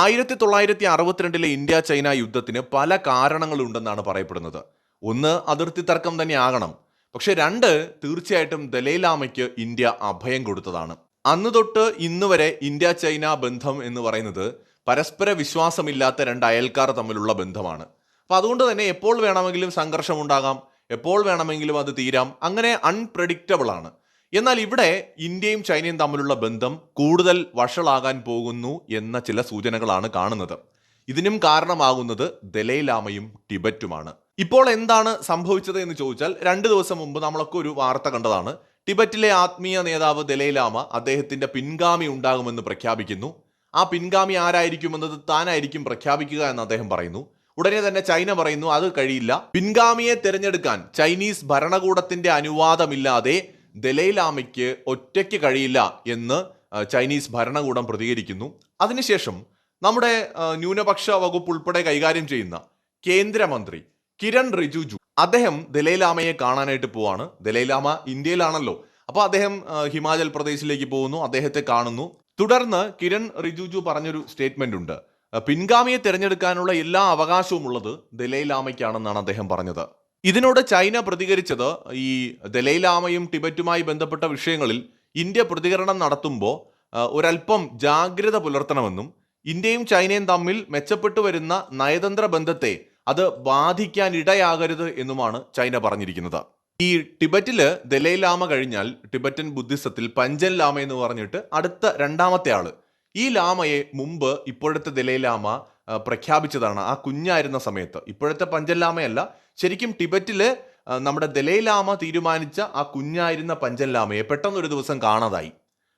ആയിരത്തി തൊള്ളായിരത്തി അറുപത്തിരണ്ടിലെ India China യുദ്ധത്തിന് പല കാരണങ്ങളുണ്ടെന്നാണ് പറയപ്പെടുന്നത്. ഒന്ന് അതിർത്തി തർക്കം തന്നെ ആകണം പക്ഷെ രണ്ട് തീർച്ചയായിട്ടും ദലൈലാമയ്ക്ക് ഇന്ത്യ അഭയം കൊടുത്തതാണ്. അന്ന് തൊട്ട് ഇന്ന് വരെ ഇന്ത്യ ചൈന ബന്ധം എന്ന് പറയുന്നത് പരസ്പര വിശ്വാസമില്ലാത്ത രണ്ട് അയൽക്കാർ തമ്മിലുള്ള ബന്ധമാണ്. അപ്പൊ അതുകൊണ്ട് തന്നെ എപ്പോൾ വേണമെങ്കിലും സംഘർഷം ഉണ്ടാകാം എപ്പോൾ വേണമെങ്കിലും അത് തീരാം അങ്ങനെ അൺപ്രഡിക്റ്റബിൾ ആണ്. എന്നാൽ ഇവിടെ ഇന്ത്യയും ചൈനയും തമ്മിലുള്ള ബന്ധം കൂടുതൽ വഷളാകാൻ പോകുന്നു എന്ന ചില സൂചനകളാണ് കാണുന്നത്. ഇതിനും കാരണമാകുന്നത് ദലൈലാമയും ടിബറ്റുമാണ്. ഇപ്പോൾ എന്താണ് സംഭവിച്ചത് എന്ന് ചോദിച്ചാൽ രണ്ട് ദിവസം മുമ്പ് നമ്മളൊക്കെ ഒരു വാർത്ത കണ്ടതാണ്. ടിബറ്റിലെ ആത്മീയ നേതാവ് ദലൈലാമ അദ്ദേഹത്തിന്റെ പിൻഗാമി ഉണ്ടാകുമെന്ന് പ്രഖ്യാപിക്കുന്നു. ആ പിൻഗാമി ആരായിരിക്കുമെന്നത് താനായിരിക്കും പ്രഖ്യാപിക്കുക എന്ന് അദ്ദേഹം പറയുന്നു. ഉടനെ തന്നെ ചൈന പറയുന്നു അത് കഴിയില്ല. പിൻഗാമിയെ തിരഞ്ഞെടുക്കാൻ ചൈനീസ് ഭരണകൂടത്തിന്റെ അനുവാദമില്ലാതെ ദലൈലാമയ്ക്ക് ഒറ്റയ്ക്ക് കഴിയില്ല എന്ന് ചൈനീസ് ഭരണകൂടം പ്രതികരിക്കുന്നു. അതിനുശേഷം നമ്മുടെ ന്യൂനപക്ഷ വകുപ്പ് ഉൾപ്പെടെ കൈകാര്യം ചെയ്യുന്ന കേന്ദ്രമന്ത്രി കിരൺ റിജുജു അദ്ദേഹം ദലൈലാമയെ കാണാനായിട്ട് പോവാണ്. ദലൈലാമ ഇന്ത്യയിലാണല്ലോ. അപ്പോൾ അദ്ദേഹം ഹിമാചൽ പ്രദേശിലേക്ക് പോകുന്നു അദ്ദേഹത്തെ കാണുന്നു. തുടർന്ന് കിരൺ റിജിജു പറഞ്ഞൊരു സ്റ്റേറ്റ്മെന്റ് ഉണ്ട്. പിൻഗാമിയെ തിരഞ്ഞെടുക്കാനുള്ള എല്ലാ അവകാശവും ഉള്ളത് ദലൈലാമയ്ക്കാണെന്നാണ് അദ്ദേഹം പറഞ്ഞത്. ഇതിനോട് ചൈന പ്രതികരിച്ചത് ഈ ദലൈലാമയും ടിബറ്റുമായി ബന്ധപ്പെട്ട വിഷയങ്ങളിൽ ഇന്ത്യ പ്രതികരണം നടത്തുമ്പോൾ ഒരല്പം ജാഗ്രത പുലർത്തണമെന്നും ഇന്ത്യയും ചൈനയും തമ്മിൽ മെച്ചപ്പെട്ടു വരുന്ന നയതന്ത്ര ബന്ധത്തെ അത് ബാധിക്കാൻ ഇടയാകരുത് എന്നുമാണ് ചൈന പറഞ്ഞിരിക്കുന്നത്. ഈ ടിബറ്റിൽ ദലൈലാമ കഴിഞ്ഞാൽ ടിബറ്റൻ ബുദ്ധിസത്തിൽ പഞ്ചൻ ലാമ എന്ന് പറഞ്ഞിട്ട് അടുത്ത രണ്ടാമത്തെ ആൾ. ഈ ലാമയെ മുമ്പ് ഇപ്പോഴത്തെ ദലൈലാമ പ്രഖ്യാപിച്ചതാണ്. ആ കുഞ്ഞായിരുന്ന സമയത്ത്. ഇപ്പോഴത്തെ പഞ്ചൻ ലാമയല്ല ശരിക്കും ടിബറ്റിൽ നമ്മുടെ ദലൈലാമ തീരുമാനിച്ച ആ കുഞ്ഞായിരുന്ന പഞ്ചൻ ലാമയെ പെട്ടെന്ന് ഒരു ദിവസം കാണാതായി.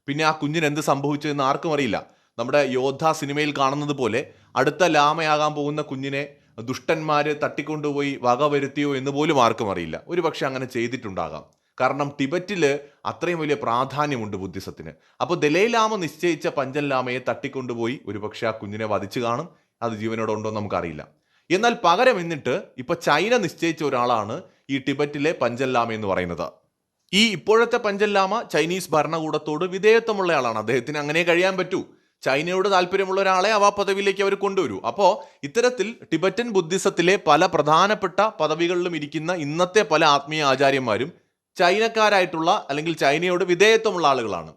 പിന്നെ ആ കുഞ്ഞിന് എന്ത് സംഭവിച്ചു എന്ന് ആർക്കും അറിയില്ല. നമ്മുടെ യോദ്ധ സിനിമയിൽ കാണുന്നത് പോലെ അടുത്ത ലാമയാകാൻ പോകുന്ന കുഞ്ഞിനെ ദുഷ്ടന്മാർ തട്ടിക്കൊണ്ടുപോയി വക വരുത്തിയോ എന്ന് പോലും ആർക്കും അറിയില്ല. ഒരു പക്ഷേ അങ്ങനെ ചെയ്തിട്ടുണ്ടാകാം. കാരണം ടിബറ്റിൽ അത്രയും വലിയ പ്രാധാന്യമുണ്ട് ബുദ്ധിസത്തിന്. അപ്പോൾ ദലൈലാമ നിശ്ചയിച്ച പഞ്ചൻ ലാമയെ തട്ടിക്കൊണ്ടുപോയി ഒരുപക്ഷെ ആ കുഞ്ഞിനെ വധിച്ചു കാണും. അത് ജീവനോടെ ഉണ്ടോ നമുക്കറിയില്ല. എന്നാൽ പകരം എന്നിട്ട് ഇപ്പൊ ചൈന നിശ്ചയിച്ച ഒരാളാണ് ഈ ടിബറ്റിലെ പഞ്ചല്ലാമ എന്ന് പറയുന്നത്. ഈ ഇപ്പോഴത്തെ പഞ്ചല്ലാമ ചൈനീസ് ഭരണകൂടത്തോട് വിധേയത്വമുള്ള ആളാണ് അദ്ദേഹത്തിന് അങ്ങനെ കഴിയാൻ പറ്റൂ. ചൈനയോട് താല്പര്യമുള്ള ഒരാളെ അവ പദവിയിലേക്ക് അവർ കൊണ്ടുവരൂ. അപ്പോൾ ഇത്തരത്തിൽ ടിബറ്റൻ ബുദ്ധിസത്തിലെ പല പ്രധാനപ്പെട്ട പദവികളിലും ഇരിക്കുന്ന ഇന്നത്തെ പല ആത്മീയ ആചാര്യന്മാരും ചൈനക്കാരായിട്ടുള്ള അല്ലെങ്കിൽ ചൈനയോട് വിധേയത്വമുള്ള ആളുകളാണ്.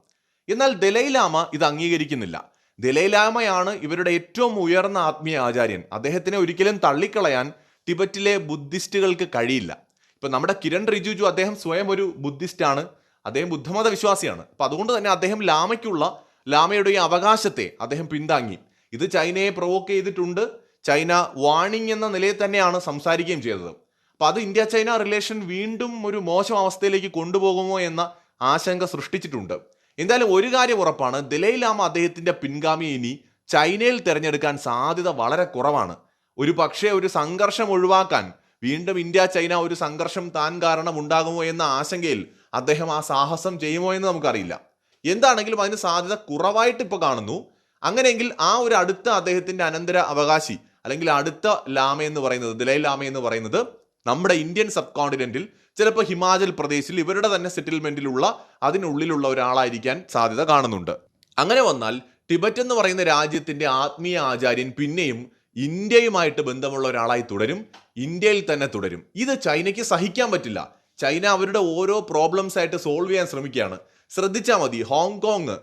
എന്നാൽ ദലൈലാമ ഇത് അംഗീകരിക്കുന്നില്ല. ദലൈലാമയാണ് ഇവരുടെ ഏറ്റവും ഉയർന്ന ആത്മീയ ആചാര്യൻ. അദ്ദേഹത്തിനെ ഒരിക്കലും തള്ളിക്കളയാൻ ടിബറ്റിലെ ബുദ്ധിസ്റ്റുകൾക്ക് കഴിയില്ല. ഇപ്പം നമ്മുടെ കിരൺ റിജിജു അദ്ദേഹം സ്വയം ഒരു ബുദ്ധിസ്റ്റാണ്. അദ്ദേഹം ബുദ്ധമത വിശ്വാസിയാണ് അപ്പം അതുകൊണ്ട് തന്നെ അദ്ദേഹം ലാമയ്ക്കുള്ള ലാമയുടെ ഈ അവകാശത്തെ അദ്ദേഹം പിന്താങ്ങി. ഇത് ചൈനയെ പ്രൊവോക്ക് ചെയ്തിട്ടുണ്ട്. ചൈന വാണിംഗ് എന്ന നിലയിൽ തന്നെയാണ് സംസാരിക്കുകയും ചെയ്തത്. അപ്പം അത് ഇന്ത്യ ചൈന റിലേഷൻ വീണ്ടും ഒരു മോശം അവസ്ഥയിലേക്ക് കൊണ്ടുപോകുമോ എന്ന ആശങ്ക സൃഷ്ടിച്ചിട്ടുണ്ട്. എന്തായാലും ഒരു കാര്യം ഉറപ്പാണ്. ദലൈലാമ അദ്ദേഹത്തിന്റെ പിൻഗാമിയെ ഇനി ചൈനയിൽ തിരഞ്ഞെടുക്കാൻ സാധ്യത വളരെ കുറവാണ്. ഒരു പക്ഷേ ഒരു സംഘർഷം ഒഴിവാക്കാൻ വീണ്ടും ഇന്ത്യ ചൈന ഒരു സംഘർഷം താൻ കാരണം ഉണ്ടാകുമോ എന്ന ആശങ്കയിൽ അദ്ദേഹം ആ സാഹസം ചെയ്യുമോ എന്ന് നമുക്കറിയില്ല. എന്താണെങ്കിലും അതിന് സാധ്യത കുറവായിട്ട് ഇപ്പോൾ കാണുന്നു. അങ്ങനെയെങ്കിൽ ആ ഒരു അടുത്ത അദ്ദേഹത്തിന്റെ അനന്തര അവകാശി അല്ലെങ്കിൽ അടുത്ത ലാമ എന്ന് പറയുന്നത് ദലൈ ലാമ എന്ന് പറയുന്നത് നമ്മുടെ ഇന്ത്യൻ സബ് കോണ്ടിനെന്റിൽ ചിലപ്പോൾ ഹിമാചൽ പ്രദേശിൽ ഇവരുടെ തന്നെ സെറ്റിൽമെന്റിലുള്ള അതിനുള്ളിലുള്ള ഒരാളായിരിക്കാൻ സാധ്യത കാണുന്നുണ്ട്. അങ്ങനെ വന്നാൽ ടിബറ്റ് എന്ന് പറയുന്ന രാജ്യത്തിന്റെ ആത്മീയ ആചാര്യൻ പിന്നെയും ഇന്ത്യയുമായിട്ട് ബന്ധമുള്ള ഒരാളായി തുടരും ഇന്ത്യയിൽ തന്നെ തുടരും. ഇത് ചൈനയ്ക്ക് സഹിക്കാൻ പറ്റില്ല. ചൈന അവരുടെ ഓരോ പ്രോബ്ലംസ് ആയിട്ട് സോൾവ് ചെയ്യാൻ ശ്രമിക്കുകയാണ്. ശ്രദ്ധിച്ചാൽ മതി ഹോങ്കോങ്.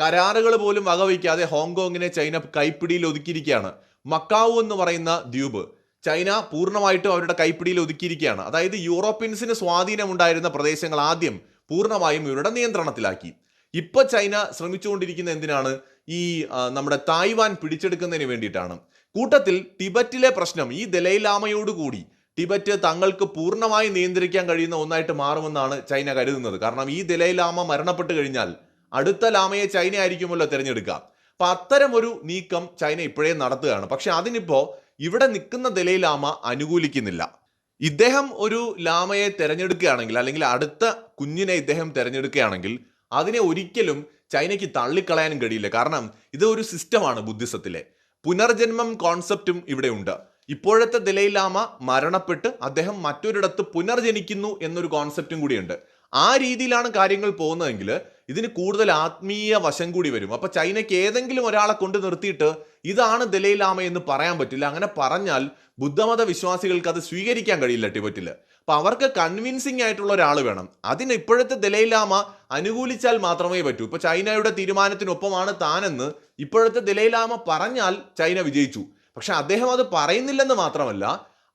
കരാറുകൾ പോലും വകവയ്ക്കാതെ ഹോങ്കോങ്ങിനെ ചൈന കൈപ്പിടിയിൽ ഒതുക്കിയിരിക്കുകയാണ്. മക്കാവു എന്ന് പറയുന്ന ദ്വീപ്. ചൈന പൂർണമായിട്ടും അവരുടെ കൈപ്പിടിയിൽ ഒതുക്കിയിരിക്കുകയാണ്. അതായത് യൂറോപ്യൻസിന് സ്വാധീനമുണ്ടായിരുന്ന പ്രദേശങ്ങൾ ആദ്യം പൂർണമായും ഇവരുടെ നിയന്ത്രണത്തിലാക്കി. ഇപ്പൊ ചൈന ശ്രമിച്ചുകൊണ്ടിരിക്കുന്ന എന്തിനാണ്? ഈ നമ്മുടെ തായ്വാൻ പിടിച്ചെടുക്കുന്നതിന് വേണ്ടിയിട്ടാണ്. കൂട്ടത്തിൽ ടിബറ്റിലെ പ്രശ്നം ഈ ദലൈലാമയോട് കൂടി ടിബറ്റ് തങ്ങൾക്ക് പൂർണമായി നിയന്ത്രിക്കാൻ കഴിയുന്ന ഒന്നായിട്ട് മാറുമെന്നാണ് ചൈന കരുതുന്നത്. കാരണം ഈ ദലൈലാമ മരണപ്പെട്ട് കഴിഞ്ഞാൽ അടുത്ത ലാമയെ ചൈന ആയിരിക്കുമല്ലോ തിരഞ്ഞെടുക്കുക. അപ്പൊ അത്തരം ഒരു നീക്കം ചൈന ഇപ്പോഴേ നടത്തുകയാണ്. പക്ഷെ അതിനിപ്പോ ഇവിടെ നിൽക്കുന്ന ദലൈലാമ അനുകൂലിക്കുന്നില്ല. ഇദ്ദേഹം ഒരു ലാമയെ തിരഞ്ഞെടുക്കുകയാണെങ്കിൽ അല്ലെങ്കിൽ അടുത്ത കുഞ്ഞിനെ ഇദ്ദേഹം തിരഞ്ഞെടുക്കുകയാണെങ്കിൽ അതിനെ ഒരിക്കലും ചൈനയ്ക്ക് തള്ളിക്കളയാനും കഴിയില്ല. കാരണം ഇത് ഒരു സിസ്റ്റമാണ് ബുദ്ധിസത്തിലെ. പുനർജന്മം കോൺസെപ്റ്റും ഇവിടെ ഉണ്ട്. ഇപ്പോഴത്തെ ദലൈലാമ മരണപ്പെട്ട് അദ്ദേഹം മറ്റൊരിടത്ത് പുനർജനിക്കുന്നു എന്നൊരു കോൺസെപ്റ്റും കൂടിയുണ്ട്. ആ രീതിയിലാണ് കാര്യങ്ങൾ പോകുന്നതെങ്കിൽ ഇതിന് കൂടുതൽ ആത്മീയ വശം കൂടി വരും. അപ്പൊ ചൈനയ്ക്ക് ഏതെങ്കിലും ഒരാളെ കൊണ്ട് നിർത്തിയിട്ട് ഇതാണ് ദലൈലാമ എന്ന് പറയാൻ പറ്റില്ല. അങ്ങനെ പറഞ്ഞാൽ ബുദ്ധമത വിശ്വാസികൾക്ക് അത് സ്വീകരിക്കാൻ കഴിയില്ല ടിബറ്റിൽ അപ്പൊ അവർക്ക് കൺവിൻസിംഗ് ആയിട്ടുള്ള ഒരാൾ വേണം. അതിന് ഇപ്പോഴത്തെ ദലൈലാമ അനുകൂലിച്ചാൽ മാത്രമേ പറ്റൂ. ഇപ്പൊ ചൈനയുടെ തീരുമാനത്തിനൊപ്പമാണ് താനെന്ന് ഇപ്പോഴത്തെ ദലൈലാമ പറഞ്ഞാൽ ചൈന വിജയിച്ചു. പക്ഷെ അദ്ദേഹം അത് പറയുന്നില്ലെന്ന് മാത്രമല്ല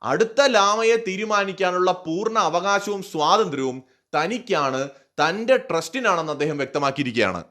അടുത്ത ലാമയെ തീരുമാനിക്കാനുള്ള പൂർണ അവകാശവും സ്വാതന്ത്ര്യവും തനിക്കാണ് തന്റെ ട്രസ്റ്റിനാണെന്ന് അദ്ദേഹം വ്യക്തമാക്കിയിരിക്കുകയാണ്.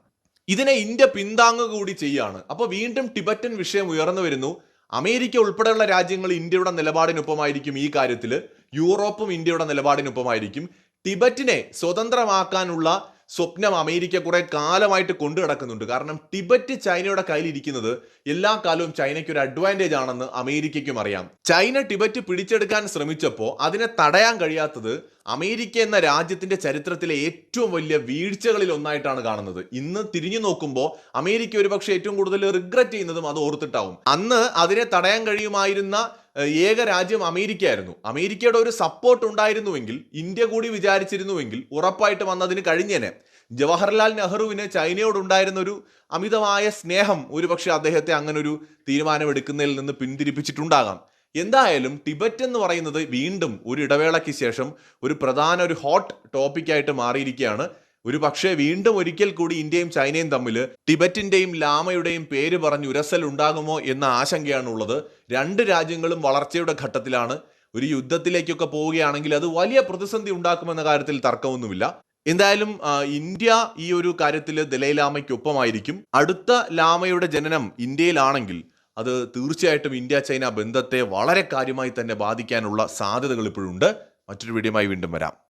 ഇതിനെ ഇന്ത്യ പിന്താങ്ങുക കൂടി ചെയ്യുകയാണ് അപ്പോൾ വീണ്ടും ടിബറ്റൻ വിഷയം ഉയർന്നു വരുന്നു. അമേരിക്ക ഉൾപ്പെടെയുള്ള രാജ്യങ്ങൾ ഇന്ത്യയുടെ നിലപാടിനൊപ്പമായിരിക്കും ഈ കാര്യത്തിൽ. യൂറോപ്പും ഇന്ത്യയുടെ നിലപാടിനൊപ്പമായിരിക്കും. ടിബറ്റിനെ സ്വതന്ത്രമാക്കാനുള്ള സ്വപ്നം അമേരിക്ക കുറെ കാലമായിട്ട് കൊണ്ടു നടക്കുന്നുണ്ട്. കാരണം ടിബറ്റ് ചൈനയുടെ കയ്യിലിരിക്കുന്നത് എല്ലാ കാലവും ചൈനയ്ക്ക് ഒരു അഡ്വാന്റേജ് ആണെന്ന് അമേരിക്കയ്ക്കും അറിയാം. ചൈന ടിബറ്റ് പിടിച്ചെടുക്കാൻ ശ്രമിച്ചപ്പോൾ അതിനെ തടയാൻ കഴിയാത്തത് അമേരിക്ക എന്ന രാജ്യത്തിന്റെ ചരിത്രത്തിലെ ഏറ്റവും വലിയ വീഴ്ചകളിൽ ഒന്നായിട്ടാണ് കാണുന്നത്. ഇന്ന് തിരിഞ്ഞു നോക്കുമ്പോൾ അമേരിക്ക ഒരുപക്ഷെ ഏറ്റവും കൂടുതൽ റിഗ്രറ്റ് ചെയ്യുന്നതും അത് ഓർത്തിട്ടാവും. അന്ന് അതിനെ തടയാൻ കഴിയുമായിരുന്ന ഏക രാജ്യം അമേരിക്കയായിരുന്നു. അമേരിക്കയുടെ ഒരു സപ്പോർട്ട് ഉണ്ടായിരുന്നുവെങ്കിൽ ഇന്ത്യ കൂടി വിചാരിച്ചിരുന്നുവെങ്കിൽ ഉറപ്പായിട്ടും വന്നതിന് കഴിഞ്ഞേനെ. ജവഹർലാൽ നെഹ്റുവിന് ചൈനയോടുണ്ടായിരുന്ന ഒരു അമിതമായ സ്നേഹം ഒരുപക്ഷെ അദ്ദേഹത്തെ അങ്ങനെ ഒരു തീരുമാനമെടുക്കുന്നതിൽ നിന്ന് പിന്തിരിപ്പിച്ചിട്ടുണ്ടാകാം. എന്തായാലും ടിബറ്റ് എന്ന് പറയുന്നത് വീണ്ടും ഒരു ഇടവേളയ്ക്ക് ശേഷം ഒരു പ്രധാന ഒരു ഹോട്ട് ടോപ്പിക്കായിട്ട് മാറിയിരിക്കുകയാണ്. ഒരു പക്ഷേ വീണ്ടും ഒരിക്കൽ കൂടി ഇന്ത്യയും ചൈനയും തമ്മിൽ ടിബറ്റിന്റെയും ലാമയുടെയും പേര് പറഞ്ഞ് ഉരസൽ ഉണ്ടാകുമോ എന്ന ആശങ്കയാണ് ഉള്ളത് രണ്ട് രാജ്യങ്ങളും വളർച്ചയുടെ ഘട്ടത്തിലാണ്. ഒരു യുദ്ധത്തിലേക്കൊക്കെ പോവുകയാണെങ്കിൽ അത് വലിയ പ്രതിസന്ധി ഉണ്ടാക്കുമെന്ന കാര്യത്തിൽ തർക്കമൊന്നുമില്ല. എന്തായാലും ഇന്ത്യ ഈ ഒരു കാര്യത്തിൽ ദലൈലാമയ്ക്കൊപ്പമായിരിക്കും. അടുത്ത ലാമയുടെ ജനനം ഇന്ത്യയിലാണെങ്കിൽ അത് തീർച്ചയായിട്ടും ഇന്ത്യ ചൈന ബന്ധത്തെ വളരെ കാര്യമായി തന്നെ ബാധിക്കാനുള്ള സാധ്യതകൾ ഇപ്പോഴുണ്ട്. മറ്റൊരു വീഡിയോയുമായി വീണ്ടും വരാം.